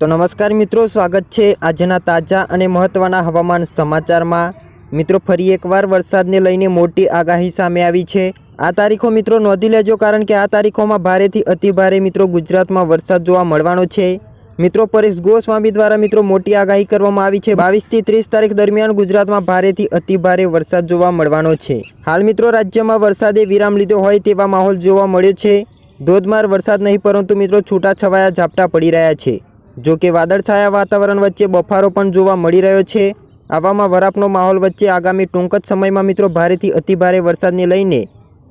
તો નમસ્કાર મિત્રો, સ્વાગત છે આજના તાજા અને મહત્ત્વના હવામાન સમાચારમાં. મિત્રો, ફરી એકવાર વરસાદને લઈને મોટી આગાહી સામે આવી છે. આ તારીખો મિત્રો નોંધી લેજો કારણ કે આ તારીખોમાં ભારેથી અતિભારે મિત્રો ગુજરાતમાં વરસાદ જોવા મળવાનો છે. મિત્રો, પરેશ ગોસ્વામી દ્વારા મિત્રો મોટી આગાહી કરવામાં આવી છે. બાવીસથી ત્રીસ તારીખ દરમિયાન ગુજરાતમાં ભારેથી અતિભારે વરસાદ જોવા મળવાનો છે. હાલ મિત્રો, રાજ્યમાં વરસાદે વિરામ લીધો હોય તેવા માહોલ જોવા મળ્યો છે. ધોધમાર વરસાદ નહીં પરંતુ મિત્રો છૂટાછવાયા ઝાપટા પડી રહ્યા છે. જો કે વાદળછાયા વાતાવરણ વચ્ચે બફારો પણ જોવા મળી રહ્યો છે. આવામાં વરાપનો માહોલ વચ્ચે આગામી ટૂંક જ સમયમાં મિત્રો ભારેથી અતિભારે વરસાદને લઈને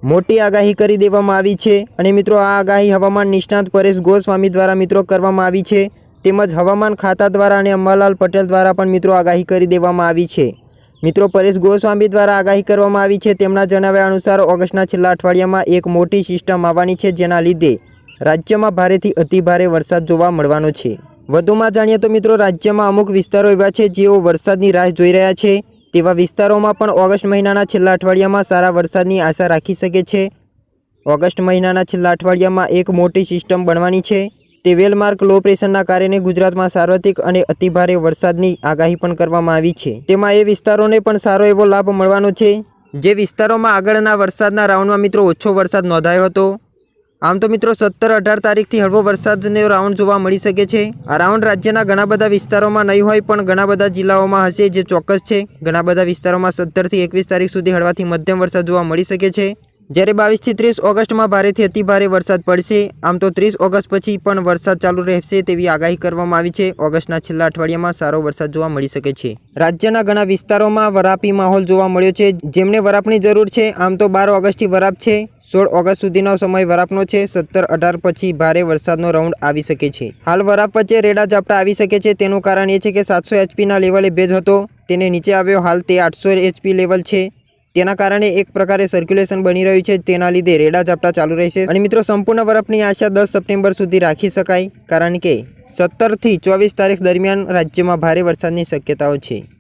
મોટી આગાહી કરી દેવામાં આવી છે. અને મિત્રો આ આગાહી હવામાન નિષ્ણાત પરેશ ગોસ્વામી દ્વારા મિત્રો કરવામાં આવી છે. તેમજ હવામાન ખાતા દ્વારા અને અંબાલાલ પટેલ દ્વારા પણ મિત્રો આગાહી કરી દેવામાં આવી છે. મિત્રો પરેશ ગોસ્વામી દ્વારા આગાહી કરવામાં આવી છે. તેમના જણાવ્યા અનુસાર ઓગસ્ટના છેલ્લા અઠવાડિયામાં એક મોટી સિસ્ટમ આવવાની છે, જેના લીધે રાજ્યમાં ભારેથી અતિભારે વરસાદ જોવા મળવાનો છે. વધુમાં જાણીએ તો મિત્રો રાજ્યમાં અમુક વિસ્તારો એવા છે જેઓ વરસાદની રાહ જોઈ રહ્યા છે. તેવા વિસ્તારોમાં પણ ઓગસ્ટ મહિનાના છેલ્લા અઠવાડિયામાં સારા વરસાદની આશા રાખી શકે છે. ઓગસ્ટ મહિનાના છેલ્લા અઠવાડિયામાં એક મોટી સિસ્ટમ બનવાની છે. તે વેલમાર્ક લો પ્રેશરના કારણે ગુજરાતમાં સાર્વત્રિક અને અતિભારે વરસાદની આગાહી પણ કરવામાં આવી છે. તેમાં એ વિસ્તારોને પણ સારો એવો લાભ મળવાનો છે. જે વિસ્તારોમાં આગળના વરસાદના રાઉન્ડમાં મિત્રો ઓછો વરસાદ નોંધાયો હતો. આમ તો મિત્રો સત્તર અઢાર તારીખથી હળવો વરસાદનો રાઉન્ડ જોવા મળી શકે છે. આ રાઉન્ડ રાજ્યના ઘણા બધા વિસ્તારોમાં નહીં હોય, પણ ઘણા બધા જિલ્લાઓમાં હશે જે ચોક્કસ છે. ઘણા બધા વિસ્તારોમાં સત્તરથી એકવીસ તારીખ સુધી હળવાથી મધ્યમ વરસાદ જોવા મળી શકે છે. જ્યારે બાવીસથી ત્રીસ ઓગસ્ટમાં ભારેથી અતિભારે વરસાદ પડશે. આમ તો ત્રીસ ઓગસ્ટ પછી પણ વરસાદ ચાલુ રહેશે તેવી આગાહી કરવામાં આવી છે. ઓગસ્ટના છેલ્લા અઠવાડિયામાં સારો વરસાદ જોવા મળી શકે છે. રાજ્યના ઘણા વિસ્તારોમાં વરાપી માહોલ જોવા મળ્યો છે. જેમને વરાપની જરૂર છે, આમ તો બાર ઓગસ્ટથી વરાપ છે. સોળ ઓગસ્ટ સુધીનો સમય વરાપનો છે. સત્તર અઢાર પછી ભારે વરસાદનો રાઉન્ડ આવી શકે છે. હાલ વરાપ વચ્ચે રેડા ઝાપટા આવી શકે છે. તેનું કારણ એ છે કે સાતસો એચપીના લેવલે ભેજ હતો. તેને નીચે આવ્યો. હાલ તે આઠસો એચપી લેવલ છે. તેના કારણે એક પ્રકારે સર્ક્યુલેશન બની રહ્યું છે. તેના લીધે રેડા ઝાપટા ચાલુ રહેશે. અને મિત્રો, સંપૂર્ણ વરફની આશા દસ સપ્ટેમ્બર સુધી રાખી શકાય. કારણ કે સત્તરથી ચોવીસ તારીખ દરમિયાન રાજ્યમાં ભારે વરસાદની શક્યતાઓ છે.